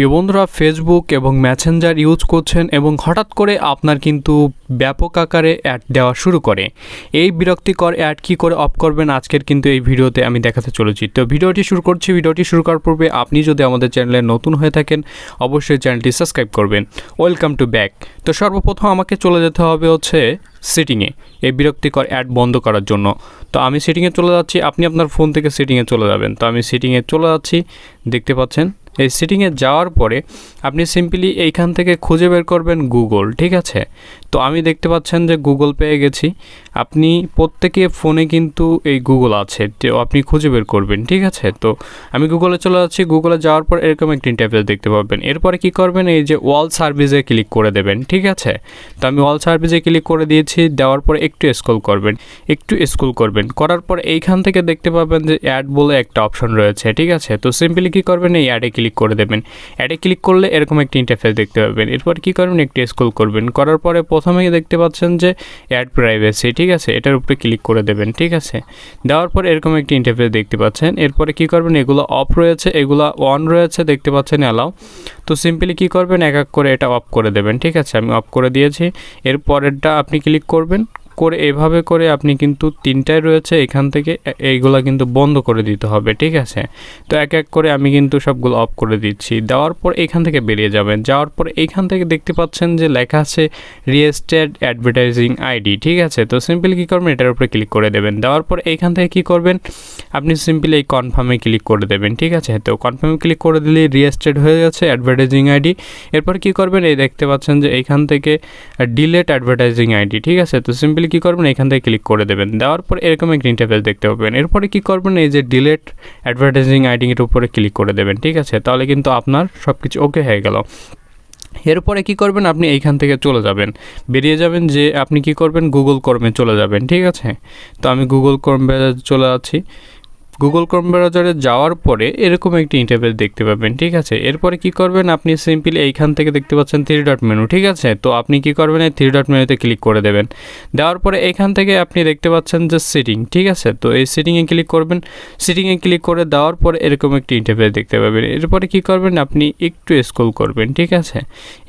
প্রিয় বন্ধুরা ফেসবুক এবং ম্যাসেঞ্জার ইউজ করছেন এবং হঠাৎ করে আপনার কিন্তু ব্যাপক আকারে অ্যাড দেওয়া শুরু করে। এই বিরক্তিকর অ্যাড কী করে অফ করবেন আজকের কিন্তু এই ভিডিওতে আমি দেখাতে চলেছি। তো ভিডিওটি শুরু করছি। ভিডিওটি শুরু করার পূর্বে আপনি যদি আমাদের চ্যানেলে নতুন হয়ে থাকেন, অবশ্যই চ্যানেলটি সাবস্ক্রাইব করবেন। ওয়েলকাম টু ব্যাক তো সর্বপ্রথম আমাকে চলে যেতে হবে হচ্ছে সেটিংয়ে এই বিরক্তিকর অ্যাড বন্ধ করার জন্য। তো আমি সেটিংয়ে চলে যাচ্ছি। আপনি আপনার ফোন থেকে সেটিংয়ে চলে যাবেন। তো আমি সেটিংয়ে চলে যাচ্ছি। দেখতে পাচ্ছেন? এই সেটিংয়ে যাওয়ার পরে আপনি সিম্পলি এইখান থেকে খুঁজে বের করবেন গুগল ঠিক আছে? তো আমি দেখতে পাচ্ছেন যে গুগল পেয়ে গেছি। আপনি প্রত্যেকে ফোনে কিন্তু এই গুগল আছে আপনি খুঁজে বের করবেন, ঠিক আছে? তো আমি গুগলে চলে যাচ্ছি। গুগলে যাওয়ার পর এরকম একটি ইন্টারফেস দেখতে পাবেন। এরপরে কি করবেন? এই যে ওয়াল সার্ভিসে ক্লিক করে দেবেন, ঠিক আছে? তো আমি ওয়াল সার্ভিসে ক্লিক করে দিয়েছি, দেওয়ার পর একটু স্ক্রল করবেন, একটু স্ক্রল করবেন। করার পর এইখান থেকে দেখতে পাবেন যে অ্যাড বলে একটা অপশন রয়েছে, ঠিক আছে? তো সিম্পলি কী করবেন? এই অ্যাডে ক্লিক করে দেবেন। অ্যাডে ক্লিক করলে এরকম একটি ইন্টারফেস দেখতে পাবেন। এরপর কী করবেন? একটু স্ক্রল করবেন। করার পরে প্রথমেই দেখতে পাচ্ছেন যে অ্যাড প্রাইভেসি ঠিক আছে? এটার উপরে ক্লিক করে দেবেন, ঠিক আছে? দেওয়ার পর এরকম একটি ইন্টারফেস দেখতে পাচ্ছেন। এরপরে কী করবেন? এগুলো অফ রয়েছে, এগুলো অন রয়েছে, দেখতে পাচ্ছেন? অ্যালাও তো সিম্পলি কী করবেন? এক এক করে এটা অফ করে দেবেন, ঠিক আছে? আমি অফ করে দিয়েছি। এর পরেরটা আপনি ক্লিক করবেন। করে, এভাবে করে আপনি কিন্তু তিনটায় রয়েছে, এখান থেকে এইগুলা কিন্তু বন্ধ করে দিতে হবে, ঠিক আছে? তো এক এক করে আমি কিন্তু সবগুলো অফ করে দিচ্ছি। দেওয়ার পর এখান থেকে বেরিয়ে যাবেন। যাওয়ার পর এইখান থেকে দেখতে পাচ্ছেন যে লেখা আছে রিয়েস্টেড অ্যাডভার্টাইজিং আইডি ঠিক আছে? তো সিম্পলি কী করবেন? এটার উপরে ক্লিক করে দেবেন। দেওয়ার পর এখান থেকে কী করবেন? আপনি সিম্পলি এই কনফার্মে ক্লিক করে দেবেন, ঠিক আছে? তো কনফার্মে ক্লিক করে দিলে রিয়েস্টেড হয়ে যাচ্ছে অ্যাডভার্টাইজিং আইডি এরপর কী করবেন? এই দেখতে পাচ্ছেন যে এইখান থেকে ডিলেট অ্যাডভার্টাইজিং আইডি ঠিক আছে? তো সিম্পলি কী করবেন? এখান থেকে ক্লিক করে দেবেন। দেওয়ার পর এরকম গ্রিন ইন্টারফেস দেখতে পাবেন। এরপরে কি করবেন? এই যে ডিলেট অ্যাডভার্টাইজিং আইডির উপরে ক্লিক করে দেবেন, ঠিক আছে? তাহলে কিন্তু আপনার সব কিছু ওকে হয়ে গেল। এরপরে কি করবেন? আপনি এইখান থেকে চলে যাবেন। বেরিয়ে যাবেন যে আপনি কি করবেন? গুগল কর্মে চলে যাবেন, ঠিক আছে? তো আমি গুগল কর্মে চলে যাচ্ছি। গুগল ক্রোম ব্রাউজারে যাওয়ার পরে এরকম একটি ইন্টারফেস দেখতে পাবেন, ঠিক আছে? এরপরে কি করবেন? আপনি সিম্পলি এইখান থেকে দেখতে পাচ্ছেন থ্রি ডট মেনু ঠিক আছে? তো আপনি কি করবেন? এই থ্রি ডট মেনুতে ক্লিক করে দেবেন। দেওয়ার পরে এইখান থেকে আপনি দেখতে পাচ্ছেন যে সিটিং ঠিক আছে? তো এই সিটিংয়ে ক্লিক করবেন। সিটিংয়ে ক্লিক করে দেওয়ার পরে এরকম একটি ইন্টারফেস দেখতে পাবেন। এরপরে কি করবেন? আপনি একটু স্ক্রল করবেন, ঠিক আছে?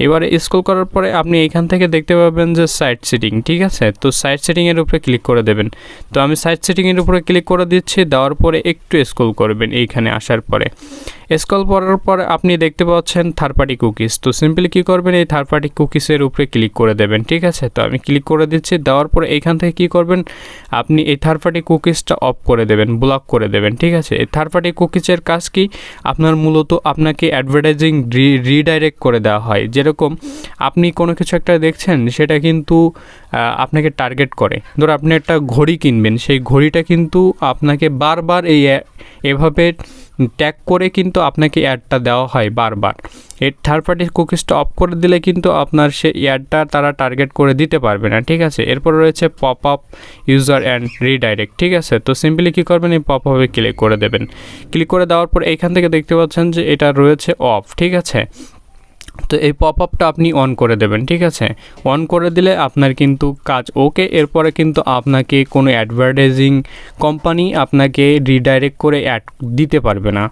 এবারে স্ক্রল করার পরে আপনি এইখান থেকে দেখতে পাবেন যে সাইট সেটিং ঠিক আছে? তো সাইট সেটিংয়ের উপরে ক্লিক করে দেবেন। তো আমি সাইট সেটিংয়ের উপরে ক্লিক করে দিচ্ছি। দেওয়ার পরে একটু স্কোল করবেন এইখানে আসার পরে। স্ক্রল করার পর আপনি দেখতে পাচ্ছেন থার্ড পার্টি কুকিজ তো সিম্পলি কী করবেন? এই থার্ড পার্টি কুকিজের উপরে ক্লিক করে দেবেন, ঠিক আছে? তো আমি ক্লিক করে দিচ্ছি, দেওয়ার পরে এইখান থেকে কী করবেন? আপনি এই থার্ড পার্টি কুকিজটা অফ করে দেবেন ব্লক করে দেবেন, ঠিক আছে? এই থার্ড পার্টি কুকিজের কাজ কি? আপনার মূলত আপনাকে অ্যাডভার্টাইজিং রিডাইরেক্ট করে দেওয়া হয়। যেরকম আপনি কোনো কিছু একটা দেখছেন, সেটা কিন্তু আপনাকে টার্গেট করে। ধরো আপনি একটা ঘড়ি কিনবেন, সেই ঘড়িটা কিন্তু আপনাকে বারবার এই এভাবে ট্যাগ করে কিন্তু আপনাকে অ্যাডটা দেওয়া হয় বারবার। এর থার্ড পার্টি কুকিজটা অফ করে দিলে কিন্তু আপনার সে অ্যাডটা তারা টার্গেট করে দিতে পারবে না, ঠিক আছে? এরপর রয়েছে pop up user and redirect ঠিক আছে? তো সিম্পলি কী করবেন? এই পপ আপে ক্লিক করে দেবেন। ক্লিক করে দেওয়ার পর এইখান থেকে দেখতে পাচ্ছেন যে এটা রয়েছে অফ ঠিক আছে? তো এই পপ আপটা আপনি অন করে দেবেন, ঠিক আছে? অন করে দিলে আপনার কিন্তু কাজ ওকে এরপরে কিন্তু আপনাকে কোনো অ্যাডভার্টাইজিং কোম্পানি আপনাকে রিডাইরেক্ট করে অ্যাড দিতে পারবে না।